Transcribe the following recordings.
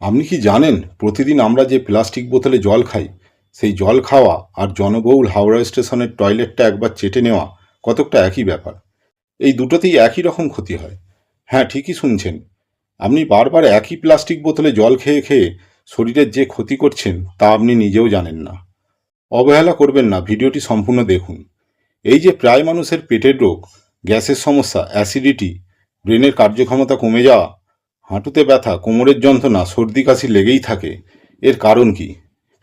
আপনি কি জানেন, প্রতিদিন আমরা যে প্লাস্টিক বোতলে জল খাই, সেই জল খাওয়া আর জনবহুল হাওড়া স্টেশনের টয়লেটটা একবার চেটে নেওয়া কতকটা একই ব্যাপার? এই দুটোতেই একই রকম ক্ষতি হয়। হ্যাঁ ঠিকই শুনছেন। আপনি বারবার একই প্লাস্টিক বোতলে জল খেয়ে খেয়ে শরীরের যে ক্ষতি করছেন, তা আপনি নিজেও জানেন না। অবহেলা করবেন না, ভিডিওটি সম্পূর্ণ দেখুন। এই যে প্রায় মানুষের পেটের রোগ, গ্যাসের সমস্যা, অ্যাসিডিটি, ব্রেনের কার্যক্ষমতা কমে যাওয়া হাঁটুতে ব্যথা, কোমরের যন্ত্রণা, সর্দি কাশি লেগেই থাকে। এর কারণ কি?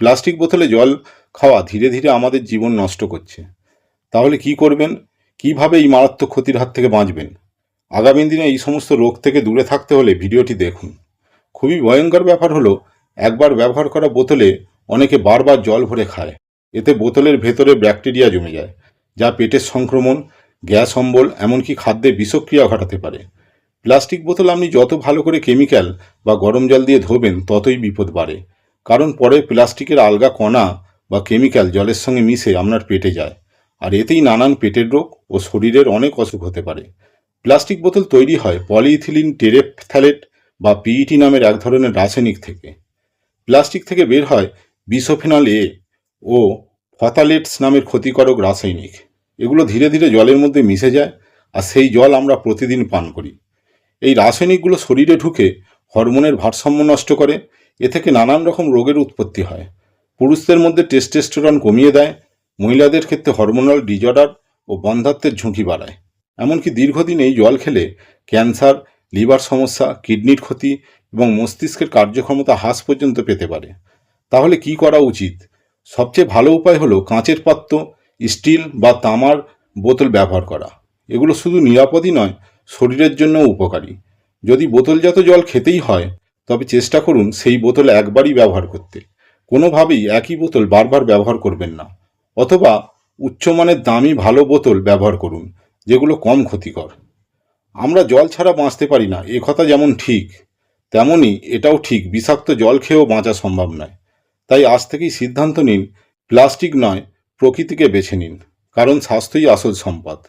প্লাস্টিক বোতলে জল খাওয়া ধীরে ধীরে আমাদের জীবন নষ্ট করছে। তাহলে কি করবেন? কীভাবে এই মারাত্মক ক্ষতির হাত থেকে বাঁচবেন? আগামী দিনে এই সমস্ত রোগ থেকে দূরে থাকতে হলে ভিডিওটি দেখুন। খুবই ভয়ঙ্কর ব্যাপার হলো, একবার ব্যবহার করা বোতলে অনেকে বারবার জল ভরে খায়। এতে বোতলের ভেতরে ব্যাকটেরিয়া জমে যায়, যা পেটের সংক্রমণ, গ্যাস অম্বল, এমনকি খাদ্যে বিষক্রিয়া ঘটাতে পারে। প্লাস্টিক বোতল আপনি যত ভালো করে কেমিক্যাল বা গরম জল দিয়ে ধোবেন, ততই বিপদ বাড়ে। কারণ পরে প্লাস্টিকের আলগা কণা বা কেমিক্যাল জলের সঙ্গে মিশে আপনার পেটে যায়। আর এতেই নানান পেটের রোগ ও শরীরের অনেক অসুখ হতে পারে। প্লাস্টিক বোতল তৈরি হয় পলিইথিলিন টেরেপথ্যালেট বা পিইটি নামের এক ধরনের রাসায়নিক থেকে। প্লাস্টিক থেকে বের হয় বিসোফেনল এ ও ফথালেটস নামের ক্ষতিকারক রাসায়নিক। এগুলো ধীরে ধীরে জলের মধ্যে মিশে যায় আর সেই জল আমরা প্রতিদিন পান করি। এই রাসায়নিকগুলো শরীরে ঢুকে হরমোনের ভারসাম্য নষ্ট করে, এ থেকে নানান রকম রোগের উৎপত্তি হয়। পুরুষদের মধ্যে টেস্টেস্টোরন কমিয়ে দেয়, মহিলাদের ক্ষেত্রে হরমোনাল ডিজর্ডার ও বন্ধাত্বের ঝুঁকি বাড়ায়। এমনকি দীর্ঘদিন এই জল খেলে ক্যান্সার, লিভার সমস্যা, কিডনির ক্ষতি এবং মস্তিষ্কের কার্যক্ষমতা হ্রাস পর্যন্ত পেতে পারে। তাহলে কি করা উচিত? সবচেয়ে ভালো উপায় হলো কাঁচের পাত্র, স্টিল বা তামার বোতল ব্যবহার করা। এগুলো শুধু নিরাপদই নয় শরীরের জন্য উপকারী। যদি বোতলজাত জল খেতেই হয়, তবে চেষ্টা করুন সেই বোতল একবারই ব্যবহার করতে। কোনোভাবেই একই বোতল বারবার ব্যবহার করবেন না। অথবা উচ্চমানের দামি ভালো বোতল ব্যবহার করুন, যেগুলো কম ক্ষতিকর। আমরা জল ছাড়া বাঁচতে পারি না, এ কথা যেমন ঠিক তেমনই এটাও ঠিক, বিষাক্ত জল খেয়েও বাঁচা সম্ভব নয়। তাই আজ থেকেই সিদ্ধান্ত নিন, প্লাস্টিক নয়, প্রকৃতিকে বেছে নিন, কারণ স্বাস্থ্যই আসল সম্পদ।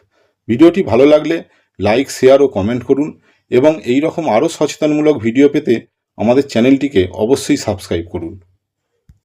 ভিডিওটি ভালো লাগলে লাইক শেয়ার ও কমেন্ট করুন এবং এই রকম আরও সচেতনমূলক ভিডিও পেতে আমাদের চ্যানেলটিকে অবশ্যই সাবস্ক্রাইব করুন।